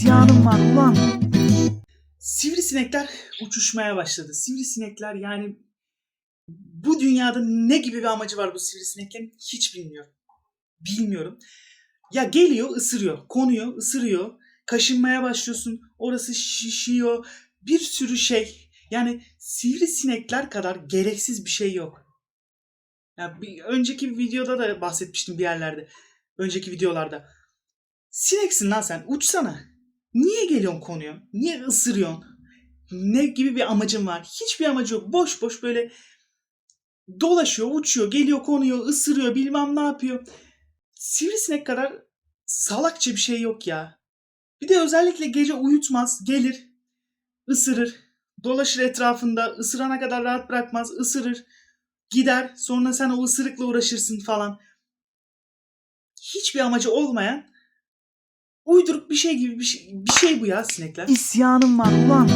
İsyanım var ulan. Sivrisinekler uçuşmaya başladı. Sivrisinekler yani bu dünyada ne gibi bir amacı var bu sivrisineklerin hiç bilmiyorum. Bilmiyorum. Ya geliyor ısırıyor, konuyor, ısırıyor. Kaşınmaya başlıyorsun, orası şişiyor. Bir sürü şey. Yani sivrisinekler kadar gereksiz bir şey yok. Ya bir önceki bir videoda da bahsetmiştim bir yerlerde. Önceki videolarda. Sineksin lan sen, uçsana. Niye geliyorsun konuyorsun? Niye ısırıyorsun? Ne gibi bir amacın var? Hiçbir amacı yok. Boş boş böyle dolaşıyor, uçuyor, geliyor, konuyor, ısırıyor, bilmem ne yapıyor. Sivrisinek kadar salakça bir şey yok ya. Bir de özellikle gece uyutmaz, gelir, ısırır, dolaşır etrafında, ısırana kadar rahat bırakmaz, ısırır, gider, sonra sen o ısırıkla uğraşırsın falan. Hiçbir amacı olmayan uyduruk bir şey gibi bir şey, bir şey bu ya sinekler. İsyanım var ulan.